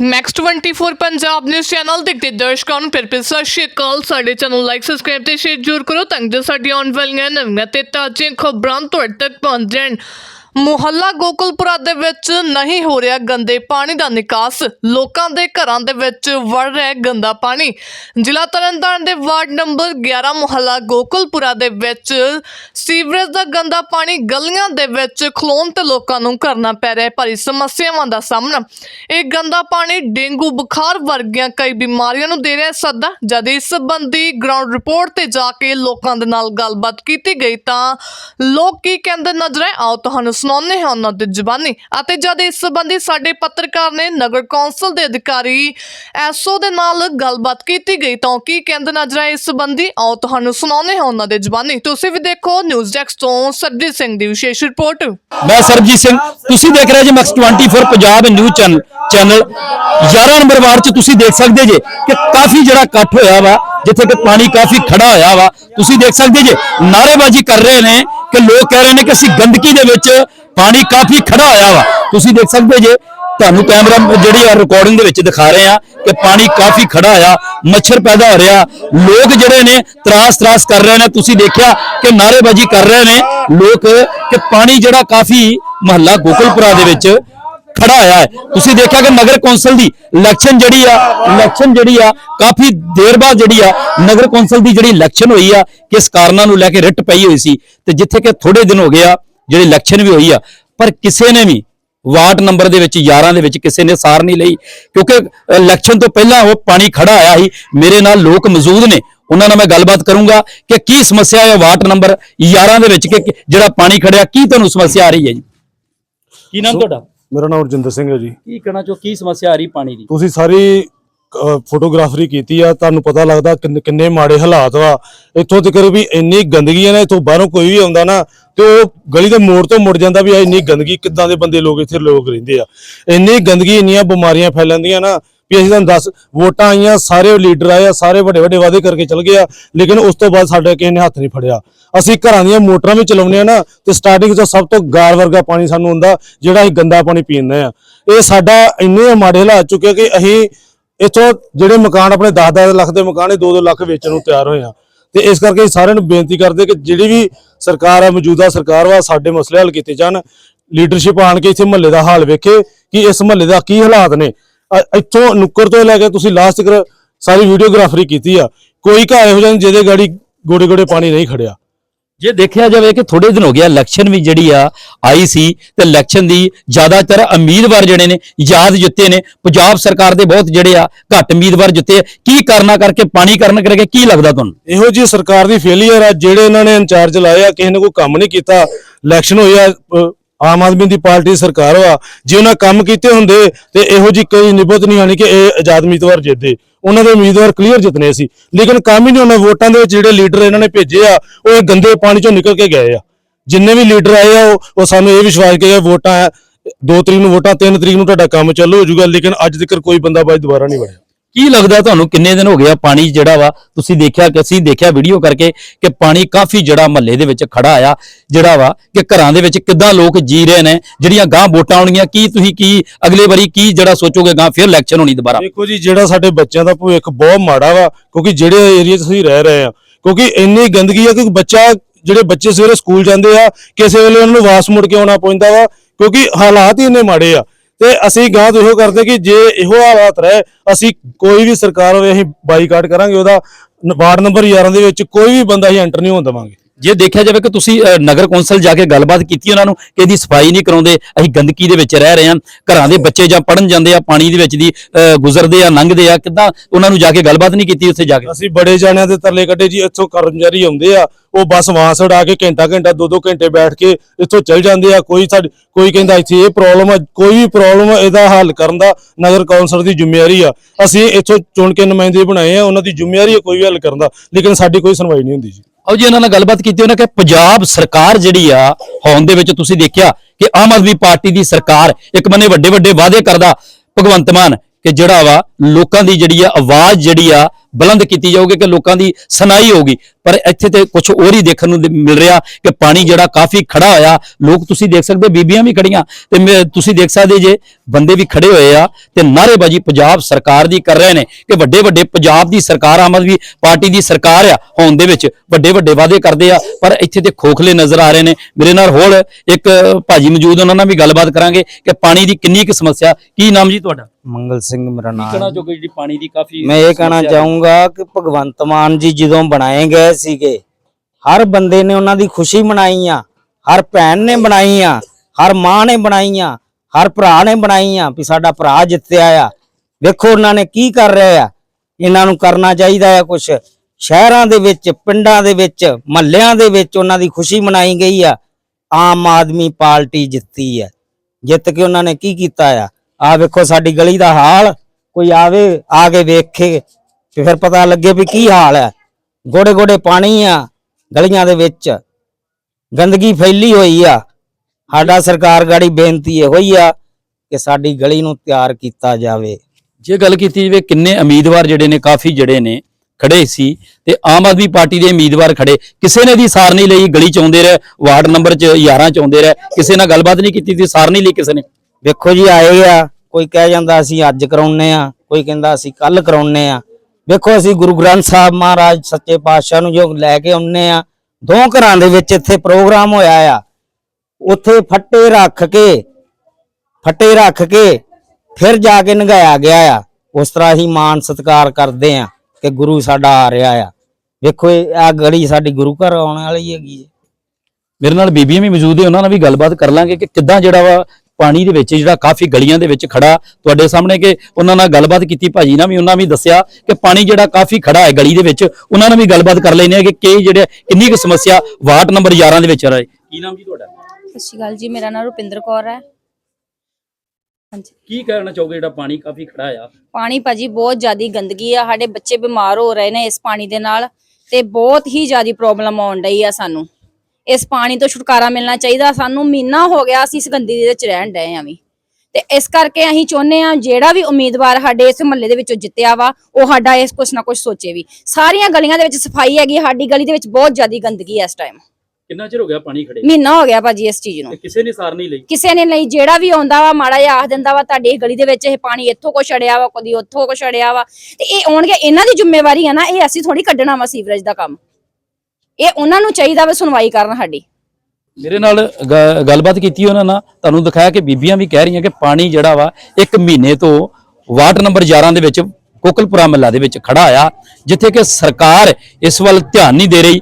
Max 24 Punjab news channel ਦੇਖਦੇ ਦਰਸ਼ਕਾਂ ਨੂੰ ਫਿਰ ਫਿਰ ਸਤਿ ਸ਼੍ਰੀ ਅਕਾਲ ਸਾਡੇ ਚੈਨਲ ਲਾਈਕ ਸਬਸਕ੍ਰਾਈਬ ਤੇ ਸ਼ੇਅਰ ਜ਼ਰੂਰ ਕਰੋ ਤਾਂ ਜੋ ਸਾਡੀ ਆਉਣ ਵਾਲੀਆਂ ਨਵੀਆਂ ਤੇ ਤਾਜ਼ੀਆਂ ਖਬਰਾਂ ਤੁਹਾਡੇ ਤੱਕ ਪਹੁੰਚ ਜਾਣ ਮੁਹੱਲਾ ਗੋਕੁਲਪੁਰਾ ਦੇ ਵਿੱਚ ਨਹੀਂ ਹੋ ਰਿਹਾ ਗੰਦੇ ਪਾਣੀ ਦਾ ਨਿਕਾਸ। ਲੋਕਾਂ ਦੇ ਘਰਾਂ ਦੇ ਵਿੱਚ ਵੜ ਰਿਹਾ ਗੰਦਾ ਪਾਣੀ। ਜ਼ਿਲ੍ਹਾ ਤਰਨਤਾਰਨ ਦੇ ਵਾਰਡ ਨੰਬਰ 11 ਮੁਹੱਲਾ ਗੋਕੁਲਪੁਰਾ ਦੇ ਵਿੱਚ ਸੀਵਰੇਜ ਦਾ ਗੰਦਾ ਪਾਣੀ ਗਲੀਆਂ ਦੇ ਵਿੱਚ ਖਲੋਣ ਤੇ ਲੋਕਾਂ ਨੂੰ ਕਰਨਾ ਪੈ ਰਿਹਾ ਹੈ। ਭਾਰੀ ਸਮੱਸਿਆਵਾਂ ਦਾ ਸਾਹਮਣਾ। ਇਹ ਗੰਦਾ ਪਾਣੀ ਡੇਂਗੂ ਬੁਖਾਰ ਵਰਗੀਆਂ ਕਈ ਬਿਮਾਰੀਆਂ ਨੂੰ ਦੇ ਰਿਹਾ ਹੈ। ਸੱਦਾ, ਜਦ ਇਸ ਸੰਬੰਧੀ ਗਰਾਊਂਡ ਰਿਪੋਰਟ ਤੇ ਜਾ ਕੇ ਲੋਕਾਂ ਦੇ ਨਾਲ ਗੱਲਬਾਤ ਕੀਤੀ ਗਈ ਤਾਂ ਲੋਕ ਕੀ ਕਹਿੰਦੇ ਨਜ਼ਰ ਆਏ? ਆਓ ਤੁਹਾਨੂੰ ਸੁਣਾਉਂਦੇ ਹਾਂ ਉਹਨਾਂ ਦੀ ਜ਼ੁਬਾਨੀ। ਅਤੇ ਜਦ ਇਸ ਸੰਬੰਧੀ ਸਾਡੇ ਪੱਤਰਕਾਰ ਨੇ ਨਗਰ ਕੌਂਸਲ ਦੇ ਅਧਿਕਾਰੀ ਐਸਓ ਦੇ ਨਾਲ ਗੱਲਬਾਤ ਕੀਤੀ ਗਈ, ਤਾਂ ਕੀ ਕਹਿੰਦੇ ਨਜ਼ਰ ਆਏ ਇਸ ਸੰਬੰਧੀ ਆਓ ਤੁਹਾਨੂੰ ਸੁਣਾਉਂਦੇ ਹਾਂ ਉਹਨਾਂ ਦੀ ਜ਼ੁਬਾਨੀ। ਤੁਸੀਂ ਵੀ ਦੇਖੋ ਨਿਊਜ਼ ਡੈਸਕ ਤੋਂ ਸਰਜੀਤ ਸਿੰਘ ਦੀ ਵਿਸ਼ੇਸ਼ ਰਿਪੋਰਟ। ਮੈਂ ਸਰਬਜੀਤ ਸਿੰਘ, ਤੁਸੀਂ ਦੇਖ ਰਹੇ ਜੀ max 24 Punjab news channel channel 11 number ward 'ਚ ਤੁਸੀਂ ਦੇਖ ਸਕਦੇ ਜੇ ਕਿ ਕਾਫੀ ਜਿਹੜਾ ਇਕੱਠ ਹੋਇਆ ਵਾ, ਜਿੱਥੇ ਕਿ ਪਾਣੀ ਕਾਫੀ ਖੜਾ ਹੋਇਆ ਵਾ, ਤੁਸੀਂ ਦੇਖ ਸਕਦੇ ਜੇ, ਨਾਅਰੇਬਾਜ਼ੀ ਕਰ ਰਹੇ ਨੇ ਕਿ ਲੋਕ ਕਹਿ ਰਹੇ ਨੇ ਕਿ ਅਸੀਂ ਗੰਦਗੀ ਦੇ ਵਿੱਚ ਪਾਣੀ ਕਾਫੀ ਖੜਾ ਹੋਇਆ ਵਾ। ਤੁਸੀਂ ਦੇਖ ਸਕਦੇ ਜੇ, ਤੁਹਾਨੂੰ ਕੈਮਰਾ ਜਿਹੜੀ ਆ ਰਿਕਾਰਡਿੰਗ ਦੇ ਵਿੱਚ ਦਿਖਾ ਰਹੇ ਆ ਕਿ ਪਾਣੀ ਕਾਫੀ ਖੜਾ ਆ ਮੱਛਰ ਪੈਦਾ ਹੋ ਰਿਹਾ। ਲੋਕ ਜਿਹੜੇ ਨੇ ਤਰਾਸ ਤਰਾਸ ਕਰ ਰਹੇ ਨੇ। ਤੁਸੀਂ ਦੇਖਿਆ ਕਿ ਨਾਅਰੇਬਾਜ਼ੀ ਕਰ ਰਹੇ ਨੇ ਲੋਕ ਕਿ ਪਾਣੀ ਜਿਹੜਾ ਕਾਫੀ ਮਹੱਲਾ ਗੋਕਲਪੁਰਾ ਦੇ ਵਿੱਚ ਖੜਾ ਹੋਇਆ ਹੈ। ਤੁਸੀਂ ਦੇਖਿਆ ਕਿ ਨਗਰ ਕੌਂਸਲ ਦੀ ਇਲੈਕਸ਼ਨ ਜਿਹੜੀ ਆ ਇਲੈਕਸ਼ਨ ਜਿਹੜੀ ਆ ਕਾਫੀ ਦੇਰ ਬਾਅਦ ਜਿਹੜੀ ਆ ਨਗਰ ਕੌਂਸਲ ਦੀ ਜਿਹੜੀ ਇਲੈਕਸ਼ਨ ਹੋਈ ਆ ਕਿਸ ਕਾਰਨਾਂ ਨੂੰ ਲੈ ਕੇ ਰਿਟ ਪਈ ਹੋਈ ਸੀ ਤੇ ਜਿੱਥੇ ਕਿ ਥੋੜੇ ਦਿਨ ਹੋ ਗਏ ਆ ਜਿਹੜੀ ਇਲੈਕਸ਼ਨ ਵੀ ਹੋਈ ਆ ਪਰ ਕਿਸੇ ਨੇ ਵੀ ਵਾਰਡ ਨੰਬਰ ਦੇ ਵਿੱਚ 11 ਦੇ ਵਿੱਚ ਕਿਸੇ ਨੇ ਸਾਰ ਨਹੀਂ ਲਈ ਕਿਉਂਕਿ ਇਲੈਕਸ਼ਨ ਤੋਂ ਪਹਿਲਾਂ ਉਹ ਪਾਣੀ ਖੜਾ ਆਇਆ ਸੀ। ਮੇਰੇ ਨਾਲ ਲੋਕ ਮੌਜੂਦ ਨੇ ਉਹਨਾਂ ਨਾਲ ਮੈਂ ਗੱਲਬਾਤ ਕਰੂੰਗਾ ਕਿ ਕੀ ਸਮੱਸਿਆ ਹੈ ਵਾਰਡ ਨੰਬਰ 11 ਦੇ ਵਿੱਚ ਕਿ ਕਿ ਜਿਹੜਾ ਪਾਣੀ ਖੜਿਆ ਕੀ ਤੁਹਾਨੂੰ ਸਮੱਸਿਆ ਆ ਰਹੀ ਹੈ ਜੀ? ਕੀ ਨਾਮ ਤੁਹਾਡਾ? ਮੇਰਾ ਨਾਮ ਰਜਿੰਦਰ ਸਿੰਘ ਹੈ ਜੀ। ਕੀ ਕਹਿਣਾ ਚਾਹੋ ਕੀ ਸਮੱਸਿਆ ਆ ਰਹੀ ਪਾਣੀ ਦੀ? ਤੁਸੀਂ ਸਾਰੀ ਫੋਟੋਗ੍ਰਾਫਰੀ ਕੀਤੀ ਆ ਤੁਹਾਨੂੰ ਪਤਾ ਲੱਗਦਾ ਕਿੰਨ- ਮਾੜੇ ਹਾਲਾਤ ਵਾ। ਇੱਥੋਂ ਤੱਕ ਵੀ ਇੰਨੀ ਗੰਦਗੀ ਹੈ ਨਾ ਇੱਥੋਂ ਬਾਹਰੋਂ ਕੋਈ ਵੀ ਆਉਂਦਾ ਨਾ ਤੇ ਉਹ ਗਲੀ ਦੇ ਮੋੜ ਤੋਂ ਮੁੜ ਜਾਂਦਾ ਵੀ ਆ ਇੰਨੀ ਗੰਦਗੀ ਕਿੱਦਾਂ ਦੇ ਬੰਦੇ ਲੋਕ ਇੱਥੇ ਲੋਕ ਰਹਿੰਦੇ ਆ। ਇੰਨੀ ਗੰਦਗੀ ਇੰਨੀਆਂ ਬਿਮਾਰੀਆਂ ਫੈਲਣਦੀਆਂ ਨਾ ਵੀ ਅਸੀਂ ਤੁਹਾਨੂੰ ਦੱਸ ਵੋਟਾਂ ਆਈਆਂ, ਸਾਰੇ ਲੀਡਰ ਆਏ ਆ, ਸਾਰੇ ਵੱਡੇ ਵੱਡੇ ਵਾਅਦੇ ਕਰਕੇ ਚਲ ਗਏ ਆ, ਲੇਕਿਨ ਉਸ ਤੋਂ ਬਾਅਦ ਸਾਡੇ ਕਿਸੇ ਨੇ ਹੱਥ ਨਹੀਂ ਫੜਿਆ। ਅਸੀਂ ਘਰਾਂ ਦੀਆਂ ਮੋਟਰਾਂ ਵੀ ਚਲਾਉਂਦੇ ਆ ਨਾ, ਤੇ ਸਟਾਰਟਿੰਗ ਤੋਂ ਸਭ ਤੋਂ ਗਾਰ ਵਰਗਾ ਪਾਣੀ ਸਾਨੂੰ ਹੁੰਦਾ, ਜਿਹੜਾ ਅਸੀਂ ਗੰਦਾ ਪਾਣੀ ਪੀਂਦੇ ਆ। ਇਹ ਸਾਡਾ ਇੰਨੇ ਮਾੜੇ ਹਾਲਾਤ ਚੁੱਕੇ ਕਿ ਅਸੀਂ ਇੱਥੋਂ ਜਿਹੜੇ ਮਕਾਨ ਆਪਣੇ 10-10 ਲੱਖ ਦੇ ਮਕਾਨ ਇਹ 2-2 ਲੱਖ ਵੇਚਣ ਨੂੰ ਤਿਆਰ ਹੋਏ ਆ। ਤੇ ਇਸ ਕਰਕੇ ਅਸੀਂ ਸਾਰਿਆਂ ਨੂੰ ਬੇਨਤੀ ਕਰਦੇ ਕਿ ਜਿਹੜੀ ਵੀ ਸਰਕਾਰ ਆ, ਮੌਜੂਦਾ ਸਰਕਾਰ ਵਾ, ਸਾਡੇ ਮਸਲੇ ਹੱਲ ਕੀਤੇ ਜਾਣ ਲੀਡਰਸ਼ਿਪ ਆਣ ਕੇ ਇੱਥੇ ਮਹੱਲੇ ਦਾ ਹਾਲ ਵੇਖੇ ਕਿ ਇਸ ਮਹੱਲੇ ਦਾ ਕੀ ਹਾਲਾਤ ਨੇ। ਇੱਥੋਂ ਨੁੱਕਰ ਤੋਂ ਲੈ ਕੇ ਤੁਸੀਂ ਲਾਸਟ ਤੱਕ ਸਾਰੀ ਵੀਡੀਓਗ੍ਰਾਫਰੀ ਕੀਤੀ ਆ। ਕੋਈ ਘਰ ਇਹੋ ਜਿਹਾ ਜਿਹਦੇ ਗਾੜੀ ਗੋੜੇ ਗੋੜੇ ਪਾਣੀ ਨਹੀਂ ਖੜਿਆ। ਜੇ ਦੇਖਿਆ ਜਾਵੇ ਕਿ ਥੋੜੇ ਦਿਨ ਹੋ ਗਿਆ ਇਲੈਕਸ਼ਨ ਵੀ ਜਿਹੜੀ ਆ ਆਈ ਸੀ ਤੇ ਇਲੈਕਸ਼ਨ ਦੀ ਜ਼ਿਆਦਾਤਰ ਉਮੀਦਵਾਰ ਜਿਹੜੇ ਨੇ ਯਾਦ ਜਿੱਤੇ ਨੇ। ਪੰਜਾਬ ਸਰਕਾਰ ਦੇ ਬਹੁਤ ਜਿਹੜੇ ਆ ਘੱਟ ਉਮੀਦਵਾਰ ਜਿੱਤੇ। ਕੀ ਕਰਨਾ ਕਰਕੇ ਪਾਣੀ ਕਰਨ ਕਰਕੇ ਕੀ ਲੱਗਦਾ ਤੁਹਾਨੂੰ? ਇਹੋ ਜੀ ਸਰਕਾਰ ਦੀ ਫੇਲਿਅਰ ਆ ਜਿਹੜੇ ਇਹਨਾਂ ਨੇ ਇੰਚਾਰਜ ਲਾਏ ਆ ਕਿਸੇ ਨੇ ਕੋਈ ਕੰਮ ਨਹੀਂ ਕੀਤਾ। ਇਲੈਕਸ਼ਨ ਹੋਇਆ ਆਮ ਆਦਮੀ ਦੀ ਪਾਰਟੀ ਦੀ ਸਰਕਾਰ ਵਾ, ਜੇ ਉਹਨਾਂ ਕੰਮ ਕੀਤੇ ਹੁੰਦੇ ਤੇ ਇਹੋ ਜੀ ਕੋਈ ਨਿਬਤ ਨਹੀਂ ਆਣੀ ਕਿ ਇਹ ਆਜ਼ਾਦ ਉਮੀਦਵਾਰ ਜਿੱਤਦੇ। ਉਹਨਾਂ ਦੇ ਉਮੀਦਵਾਰ ਕਲੀਅਰ ਜਿੱਤਨੇ ਸੀ। ਲੇਕਿਨ ਕੰਮ ਹੀ ਨਹੀਂ ਉਹਨਾਂ ਵੋਟਾਂ ਦੇ ਵਿੱਚ, ਜਿਹੜੇ ਲੀਡਰ ਇਹਨਾਂ ਨੇ ਭੇਜੇ ਆ, ਉਹ ਇਹ ਗੰਦੇ ਪਾਣੀ ਚੋਂ ਨਿਕਲ ਕੇ ਗਏ ਆ। ਜਿੰਨੇ ਵੀ ਲੀਡਰ ਆਏ ਆ, ਉਹ ਉਹ ਸਾਨੂੰ ਇਹ ਵਿਸ਼ਵਾਸ ਕਿ ਇਹ ਵੋਟਾਂ 2 ਤਰੀਕ ਨੂੰ ਵੋਟਾਂ 3 ਤਰੀਕ ਨੂੰ ਤੁਹਾਡਾ ਕੰਮ ਚਾਲੂ ਹੋ ਜਾਊਗਾ, ਲੇਕਿਨ ਅੱਜ ਤੱਕ ਕੋਈ ਬੰਦਾ ਬਾਈ ਦੁਬਾਰਾ ਨਹੀਂ ਵੜਿਆ ਕੀ ਲੱਗਦਾ ਤੁਹਾਨੂੰ ਕਿੰਨੇ ਦਿਨ ਹੋ ਗਿਆ ਪਾਣੀ ਜਿਹੜਾ ਵਾ? ਤੁਸੀਂ ਦੇਖਿਆ ਕਿ ਅਸੀਂ ਦੇਖਿਆ ਵੀਡੀਓ ਕਰਕੇ ਕਿ ਪਾਣੀ ਕਾਫੀ ਜਿਹੜਾ ਮਹੱਲੇ ਦੇ ਵਿੱਚ ਖੜਾ ਆ, ਜਿਹੜਾ ਵਾ ਕਿ ਘਰਾਂ ਦੇ ਵਿੱਚ ਕਿੱਦਾਂ ਲੋਕ ਜੀ ਰਹੇ ਨੇ, ਜਿਹੜੀਆਂ ਗਾਂ ਵੋਟਾਂ ਆਉਣਗੀਆਂ, ਕੀ ਤੁਸੀਂ ਕੀ ਅਗਲੇ ਵਾਰੀ ਕੀ ਜਿਹੜਾ ਸੋਚੋਗੇ ਗਾਂ ਫਿਰ ਇਲੈਕਸ਼ਨ ਹੋਣੀ ਦੁਬਾਰਾ? ਦੇਖੋ ਜੀ, ਜਿਹੜਾ ਸਾਡੇ ਬੱਚਿਆਂ ਦਾ ਭਵਿੱਖ ਬਹੁਤ ਮਾੜਾ ਵਾ, ਕਿਉਂਕਿ ਜਿਹੜੇ ਏਰੀਆ 'ਚ ਅਸੀਂ ਰਹਿ ਰਹੇ ਆ, ਕਿਉਂਕਿ ਇੰਨੀ ਗੰਦਗੀ ਆ ਕਿ ਬੱਚਾ, ਜਿਹੜੇ ਬੱਚੇ ਸਵੇਰੇ ਸਕੂਲ ਜਾਂਦੇ ਆ, ਕਿਸੇ ਵੇਲੇ ਉਹਨਾਂ ਨੂੰ ਵਾਸ ਮੁੜ ਕੇ ਆਉਣਾ ਪੈਂਦਾ ਵਾ, ਕਿਉਂਕਿ ਹਾਲਾਤ ਹੀ ਇੰਨੇ ਮਾੜੇ ਆ। ਤੇ ਅਸੀਂ ਗਾਂ ਤੋਂ ਇਹੋ ਕਰਦੇ ਕਿ ਜੇ ਇਹੋ ਹਾਲਾਤ ਰਹੇ, ਅਸੀਂ ਕੋਈ ਵੀ ਸਰਕਾਰ ਹੋਵੇ, ਅਸੀਂ ਬਾਈਕਾਟ ਕਰਾਂਗੇ, ਉਹਦਾ ਵਾਰਡ ਨੰਬਰ 11 ਦੇ ਵਿੱਚ ਕੋਈ ਵੀ ਬੰਦਾ ਅਸੀਂ ਐਂਟਰ ਨਹੀਂ ਹੋਣ ਦੇਵਾਂਗੇ। ਜੇ ਦੇਖਿਆ ਜਾਵੇ ਕਿ ਤੁਸੀਂ ਨਗਰ ਕੌਂਸਲ ਜਾ ਕੇ ਗੱਲਬਾਤ ਕੀਤੀ ਉਹਨਾਂ ਨੂੰ ਕਿ ਇਹਦੀ ਸਫ਼ਾਈ ਨਹੀਂ ਕਰਾਉਂਦੇ, ਅਸੀਂ ਗੰਦਗੀ ਦੇ ਵਿੱਚ ਰਹਿ ਰਹੇ ਹਾਂ, ਘਰਾਂ ਦੇ ਬੱਚੇ ਜਾਂ ਪੜਨ ਜਾਂਦੇ ਆ, ਪਾਣੀ ਦੇ ਵਿੱਚ ਦੀ ਗੁਜ਼ਰਦੇ ਆ, ਲੰਘਦੇ ਆ, ਕਿੱਦਾਂ ਉਹਨਾਂ ਨੂੰ ਜਾ ਕੇ ਗੱਲਬਾਤ ਨਹੀਂ ਕੀਤੀ ਉੱਥੇ ਜਾ ਕੇ? ਅਸੀਂ ਬੜੇ ਜਾਣਿਆਂ ਦੇ ਤਰਲੇ ਕੱਢੇ ਜੀ, ਇੱਥੋਂ ਕਰਮਚਾਰੀ ਆਉਂਦੇ ਆ, ਉਹ ਬਸ ਵਾਂਸ ਉਡਾ ਕੇ ਘੰਟਾ ਘੰਟਾ, ਦੋ ਦੋ ਘੰਟੇ ਬੈਠ ਕੇ ਇੱਥੋਂ ਚੱਲ ਜਾਂਦੇ ਆ, ਕੋਈ ਸਾਡੀ, ਕੋਈ ਕਹਿੰਦਾ ਇੱਥੇ ਇਹ ਪ੍ਰੋਬਲਮ ਆ, ਕੋਈ ਵੀ ਪ੍ਰੋਬਲਮ ਇਹਦਾ ਹੱਲ ਕਰਨ ਦਾ ਨਗਰ ਕੌਂਸਲ ਦੀ ਜ਼ਿੰਮੇਵਾਰੀ ਆ। ਅਸੀਂ ਇੱਥੋਂ ਚੁਣ ਕੇ ਨੁਮਾਇੰਦੇ ਬਣਾਏ ਆ, ਉਹਨਾਂ ਦੀ ਜ਼ਿੰਮੇਵਾਰੀ ਆ ਕੋਈ ਵੀ ਹੱਲ ਕਰਨ ਦਾ, ਲੇਕਿਨ ਸਾਡੀ ਕੋਈ ਸੁਣਵਾਈ ਨਹੀਂ ਹੁੰਦੀ ਜੀ। ਆਓ ਜੀ, ਇਹਨਾਂ ਨਾਲ ਗੱਲਬਾਤ ਕੀਤੀ, ਉਹਨਾਂ ਕਿ ਪੰਜਾਬ ਸਰਕਾਰ ਜਿਹੜੀ ਆ ਹੋਂਦ ਦੇ ਵਿੱਚ ਤੁਸੀਂ ਦੇਖਿਆ ਕਿ ਆਮ ਆਦਮੀ ਪਾਰਟੀ ਦੀ ਸਰਕਾਰ ਇੱਕ ਬੰਨੇ ਵੱਡੇ ਵੱਡੇ ਵਾਅਦੇ ਕਰਦਾ। ਭਗਵੰਤ ਮਾਨ, ਕਿ ਜਿਹੜਾ ਵਾ ਲੋਕਾਂ ਦੀ ਜਿਹੜੀ ਆ ਆਵਾਜ਼ ਜਿਹੜੀ ਆ ਬੁਲੰਦ ਕੀਤੀ ਜਾਊਗੀ ਕਿ ਲੋਕਾਂ ਦੀ ਸੁਣਾਈ ਹੋਊਗੀ। ਪਰ ਇੱਥੇ ਤੇ ਕੁਝ ਹੋਰ ਹੀ ਦੇਖਣ ਨੂੰ ਮਿਲ ਰਿਹਾ ਕਿ ਪਾਣੀ ਜਿਹੜਾ ਕਾਫੀ ਖੜਾ ਹੋਇਆ। ਲੋਕ ਤੁਸੀਂ ਦੇਖ ਸਕਦੇ ਬੀਬੀਆਂ ਵੀ ਖੜੀਆਂ। ਤੇ ਤੁਸੀਂ ਦੇਖ ਸਕਦੇ ਜੇ ਬੰਦੇ ਵੀ ਖੜੇ ਹੋਏ ਆ ਤੇ ਨਾਅਰੇਬਾਜ਼ੀ ਪੰਜਾਬ ਸਰਕਾਰ ਦੀ ਕਰ ਰਹੇ ਨੇ ਕਿ ਵੱਡੇ ਵੱਡੇ ਪੰਜਾਬ ਦੀ ਸਰਕਾਰ ਆਮ ਆਦਮੀ ਪਾਰਟੀ ਦੀ ਸਰਕਾਰ ਆ ਹੋਣ ਦੇ ਵਿੱਚ ਵੱਡੇ ਵੱਡੇ ਵਾਅਦੇ ਕਰਦੇ ਆ। ਪਰ ਇੱਥੇ ਤੇ ਖੋਖਲੇ ਨਜ਼ਰ ਆ ਰਹੇ ਨੇ। ਮੇਰੇ ਨਾਲ ਹੋਰ ਇੱਕ ਭਾਜੀ ਮੌਜੂਦ ਉਹਨਾਂ ਨਾਲ ਵੀ ਗੱਲਬਾਤ ਕਰਾਂਗੇ ਕਿ ਪਾਣੀ ਦੀ ਕਿੰਨੀ ਕੁ ਸਮੱਸਿਆ ਕੀ ਨਾਮ ਜੀ ਤੁਹਾਡਾ? ਮੰਗਲ ਸਿੰਘ ਮੇਰਾ ਨਾਮ ਜੋ ਜਿਹੜੀ ਪਾਣੀ ਦੀ ਕਾਫੀ ਮੈਂ ਇਹ ਕਹਿਣਾ। ਚਾਹੂੰਗਾ ਕਿ ਭਗਵੰਤ ਮਾਨ ਜੀ ਜਦੋਂ ਬਣਾਏ ਗਏ ਸੀਗੇ ਹਰ ਬੰਦੇ ਨੇ ਉਹਨਾਂ ਦੀ ਖੁਸ਼ੀ ਮਨਾਈ ਆ ਹਰ ਭੈਣ ਨੇ ਬਣਾਈ ਆ ਹਰ ਮਾਂ ਨੇ ਬਣਾਈ ਆ ਹਰ ਭਰਾ ਨੇ ਬਣਾਈ ਆ ਵੀ ਸਾਡਾ ਭਰਾ ਜਿੱਤਿਆ ਆ। ਵੇਖੋ ਉਹਨਾਂ ਨੇ ਕੀ ਕਰ ਰਹੇ ਆ। ਇਹਨਾਂ ਨੂੰ ਕਰਨਾ ਚਾਹੀਦਾ ਆ ਕੁਝ ਸ਼ਹਿਰਾਂ ਦੇ ਵਿੱਚ ਪਿੰਡਾਂ ਦੇ ਵਿੱਚ ਮਹੱਲਿਆਂ ਦੇ ਵਿੱਚ ਉਹਨਾਂ ਦੀ ਖੁਸ਼ੀ ਮਨਾਈ ਗਈ ਆ। ਆਮ ਆਦਮੀ ਪਾਰਟੀ ਜਿੱਤੀ ਹੈ ਜਿੱਤ ਕੇ ਉਹਨਾਂ ਨੇ ਕੀ ਕੀਤਾ ਆ? ਆ ਵੇਖੋ ਸਾਡੀ ਗਲੀ ਦਾ ਹਾਲ। ਕੋਈ ਆਵੇ ਆ ਕੇ ਵੇਖੇ ਤੇ ਫਿਰ ਪਤਾ ਲੱਗੇ ਵੀ ਕੀ ਹਾਲ ਹੈ। ਗੋੜੇ ਗੋੜੇ ਪਾਣੀ ਆ ਗਲੀਆਂ ਦੇ ਵਿੱਚ। ਗੰਦਗੀ ਫੈਲੀ ਹੋਈ ਆ। ਸਾਡਾ ਸਰਕਾਰ ਗਾੜੀ ਬੇਨਤੀ ਇਹ ਹੋਈ ਆ ਕਿ ਸਾਡੀ ਗਲੀ ਨੂੰ ਤਿਆਰ ਕੀਤਾ ਜਾਵੇ। ਜੇ ਗੱਲ ਕੀਤੀ ਜਾਵੇ ਕਿੰਨੇ ਉਮੀਦਵਾਰ ਜਿਹੜੇ ਨੇ ਕਾਫੀ ਜਿਹੜੇ ਨੇ ਖੜੇ ਸੀ ਤੇ ਆਮ ਆਦਮੀ ਪਾਰਟੀ ਦੇ ਉਮੀਦਵਾਰ ਖੜੇ। ਕਿਸੇ ਨੇ ਦੀ ਸਾਰ ਨਹੀਂ ਲਈ ਗਲੀ ਚ ਆਉਂਦੇ ਰਹੇ ਵਾਰਡ ਨੰਬਰ ਚ 11 ਚ ਆਉਂਦੇ ਰਹੇ। ਕਿਸੇ ਨਾਲ ਗੱਲਬਾਤ ਨਹੀਂ ਕੀਤੀ ਤੇ ਸਾਰ ਨਹੀਂ ਲਈ ਕਿਸੇ ਨੇ। ਵੇਖੋ ਜੀ ਆਏ ਆ। ਕੋਈ ਕਹਿ ਜਾਂਦਾ ਅਸੀਂ ਅੱਜ ਕਰਾਉਨੇ ਆ ਕੋਈ ਕਹਿੰਦਾ ਅਸੀਂ ਕੱਲ ਕਰਾਉਨੇ ਆ ਵੇਖੋ ਅਸੀਂ ਗੁਰੂ ਗ੍ਰੰਥ ਸਾਹਿਬ ਮਹਾਰਾਜ ਸੱਚੇ ਪਾਤਸ਼ਾਹ ਨੂੰ ਜੋ ਲੈ ਕੇ ਆਉਨੇ ਆ ਦੋ ਘਰਾਂ ਦੇ ਵਿੱਚ ਇੱਥੇ ਪ੍ਰੋਗਰਾਮ ਹੋਇਆ ਆ। ਉੱਥੇ ਫੱਟੇ ਰੱਖ ਕੇ, ਫੱਟੇ ਰੱਖ ਕੇ ਫਿਰ ਜਾ ਕੇ ਨਗਾਇਆ ਗਿਆ ਆ। ਉਸ ਤਰ੍ਹਾਂ ਹੀ ਮਾਨ ਸਤਿਕਾਰ ਕਰਦੇ ਆ ਕਿ ਗੁਰੂ ਸਾਡਾ ਆ ਰਿਹਾ ਆ। ਵੇਖੋ ਇਹ, ਆ ਗਲੀ ਸਾਡੀ ਗੁਰੂ ਘਰ ਆਉਣ ਵਾਲੀ ਹੈਗੀ ਹੈ। ਮੇਰੇ ਨਾਲ ਬੀਬੀਆਂ ਵੀ ਮੌਜੂਦ ਹੈ ਉਹਨਾਂ ਨਾਲ ਵੀ ਗੱਲਬਾਤ ਕਰ ਲਾਂਗੇ ਕਿ ਕਿੱਦਾਂ ਜਿਹੜਾ ਵਾ ਪਾਣੀ ਦੇ ਵਿੱਚ ਜਿਹੜਾ ਕਾਫੀ ਗਲੀਆਂ ਦੇ ਵਿੱਚ ਖੜਾ ਤੁਹਾਡੇ ਸਾਹਮਣੇ ਕਿ ਉਹਨਾਂ ਨਾਲ ਗੱਲਬਾਤ ਕੀਤੀ ਭਾਜੀ ਨਾਲ ਵੀ ਉਹਨਾਂ ਵੀ ਦੱਸਿਆ ਕਿ ਪਾਣੀ ਜਿਹੜਾ ਕਾਫੀ ਖੜਾ ਹੈ ਗਲੀ ਦੇ ਵਿੱਚ ਉਹਨਾਂ ਨਾਲ ਵੀ ਗੱਲਬਾਤ ਕਰ ਲੈਨੇ ਆ ਕਿ ਕੀ ਜਿਹੜੇ ਕਿੰਨੀ ਕੁ ਸਮੱਸਿਆ ਵਾਰਡ ਨੰਬਰ 11 ਦੇ ਵਿੱਚ ਆ ਰਹੀ। ਕੀ ਨਾਮ ਜੀ ਤੁਹਾਡਾ? ਸਤਿ ਸ਼੍ਰੀ ਅਕਾਲ ਜੀ ਮੇਰਾ ਨਾਮ ਰੁਪਿੰਦਰ ਕੌਰ ਹੈ। ਹਾਂਜੀ। ਕੀ ਕਹਿਣਾ ਚਾਹੋਗੇ ਜਿਹੜਾ ਪਾਣੀ ਕਾਫੀ ਖੜਾ ਆ? ਪਾਣੀ ਭਾਜੀ ਬਹੁਤ ਜ਼ਿਆਦੀ ਗੰਦਗੀ ਆ ਸਾਡੇ ਬੱਚੇ ਬਿਮਾਰ ਹੋ ਰਹੇ ਨੇ ਇਸ ਪਾਣੀ ਦੇ ਨਾਲ ਤੇ ਬਹੁਤ ਹੀ ਜ਼ਿਆਦੀ ਪ੍ਰੋਬਲਮ ਆਉਣ ਡਈ ਆ ਸਾਨੂੰ। ਇਸ ਪਾਣੀ ਤੋਂ ਛੁਟਕਾਰਾ ਮਿਲਣਾ ਚਾਹੀਦਾ। ਸਾਨੂੰ ਮਹੀਨਾ ਹੋ ਗਿਆ ਅਸੀਂ ਇਸ ਗੰਦਗੀ ਦੇ ਵਿੱਚ ਰਹਿਣ ਡਏ ਆਂ ਵੀ। ਤੇ ਇਸ ਕਰਕੇ ਅਸੀਂ ਚਾਹੁੰਦੇ ਆ ਜਿਹੜਾ ਵੀ ਉਮੀਦਵਾਰ ਸਾਡੇ ਇਸ ਮਹੱਲੇ ਦੇ ਵਿੱਚੋਂ ਜਿੱਤਿਆ ਵਾ ਉਹ ਸਾਡਾ ਇਸ ਕੁਛ ਨਾ ਕੁਛ ਸੋਚੇ ਵੀ। ਸਾਰੀਆਂ ਗਲੀਆਂ ਦੇ ਵਿੱਚ ਸਫ਼ਾਈ ਹੈਗੀ ਸਾਡੀ ਗਲੀ ਦੇ ਵਿੱਚ ਬਹੁਤ ਜ਼ਿਆਦੀ ਗੰਦਗੀ ਹੈ ਇਸ ਟਾਈਮ ਕਿੰਨਾ ਚਿਰ ਹੋ ਗਿਆ ਪਾਣੀ ਖੜੇ ਮਹੀਨਾ ਹੋ ਗਿਆ ਭਾਜੀ ਇਸ ਚੀਜ਼ ਨੂੰ। ਕਿਸੇ ਨੇ ਸਾਰ ਨਹੀਂ ਲਈ? ਕਿਸੇ ਨੇ ਨਹੀਂ ਜਿਹੜਾ ਵੀ ਆਉਂਦਾ ਵਾ ਮਾੜਾ ਜਿਹਾ ਆਖ ਦਿੰਦਾ ਵਾ ਤੁਹਾਡੀ ਗਲੀ ਦੇ ਵਿੱਚ ਇਹ ਪਾਣੀ ਇੱਥੋਂ ਕੋ ਛੜਿਆ ਵਾ ਕਦੀ ਉੱਥੋਂ ਕੋ ਛੜਿਆ ਵਾ। ਤੇ ਇਹ ਆਉਣਗੇ ਇਹਨਾਂ ਦੀ ਜ਼ਿੰਮੇਵਾਰੀ ਆ ਨਾ ਇਹ ਅਸੀਂ ਥੋੜੀ ਕੱਢਣਾ ਵਾ ਸੀਵਰੇਜ ਦਾ ਕੰਮ। ਇਹ ਉਹਨਾਂ ਨੂੰ ਚਾਹੀਦਾ ਵਾ ਸੁਣਵਾਈ ਕਰਨ ਸਾਡੀ। ਮੇਰੇ ਨਾਲ ਗ- ਗੱਲਬਾਤ ਕੀਤੀ ਉਹਨਾਂ ਨਾਲ, ਤੁਹਾਨੂੰ ਦਿਖਾਇਆ ਕਿ ਬੀਬੀਆਂ ਵੀ ਕਹਿ ਰਹੀਆਂ ਕਿ ਪਾਣੀ ਜਿਹੜਾ ਵਾ, ਇੱਕ ਮਹੀਨੇ ਤੋਂ ਵਾਰਡ ਨੰਬਰ 11 ਦੇ ਵਿੱਚ ਕੋਕਲਪੁਰਾ ਮਹੱਲਾ ਦੇ ਵਿੱਚ ਖੜਾ ਆ, ਜਿੱਥੇ ਕਿ ਸਰਕਾਰ ਇਸ ਵੱਲ ਧਿਆਨ ਨਹੀਂ ਦੇ ਰਹੀ।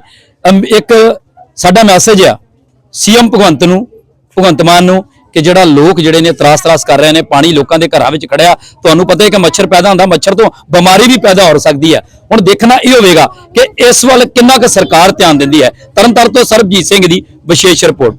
ਅਮ, ਇੱਕ ਸਾਡਾ ਮੈਸੇਜ ਆ, ਸੀਐਮ ਭਗਵੰਤ ਨੂੰ, ਭਗਵੰਤ ਮਾਨ ਨੂੰ ਕਿ ਜਿਹੜਾ ਲੋਕ ਜਿਹੜੇ ਨੇ ਤਰਾਸ ਤਰਾਸ ਕਰ ਰਹੇ ਨੇ, ਪਾਣੀ ਲੋਕਾਂ ਦੇ ਘਰਾਂ ਵਿੱਚ ਖੜਿਆ, ਤੁਹਾਨੂੰ ਪਤਾ ਹੈ ਕਿ ਮੱਛਰ ਪੈਦਾ ਹੁੰਦਾ, ਮੱਛਰ ਤੋਂ ਬਿਮਾਰੀ ਵੀ ਪੈਦਾ ਹੋ ਸਕਦੀ ਹੈ। ਹੁਣ ਦੇਖਣਾ ਇਹ ਹੋਵੇਗਾ ਕਿ ਇਸ ਵੱਲ ਕਿੰਨਾ ਕੁ ਸਰਕਾਰ ਧਿਆਨ ਦਿੰਦੀ ਹੈ। ਤਰਨਤਾਰਨ ਤੋਂ ਸਰਬਜੀਤ ਸਿੰਘ ਦੀ ਵਿਸ਼ੇਸ਼ ਰਿਪੋਰਟ।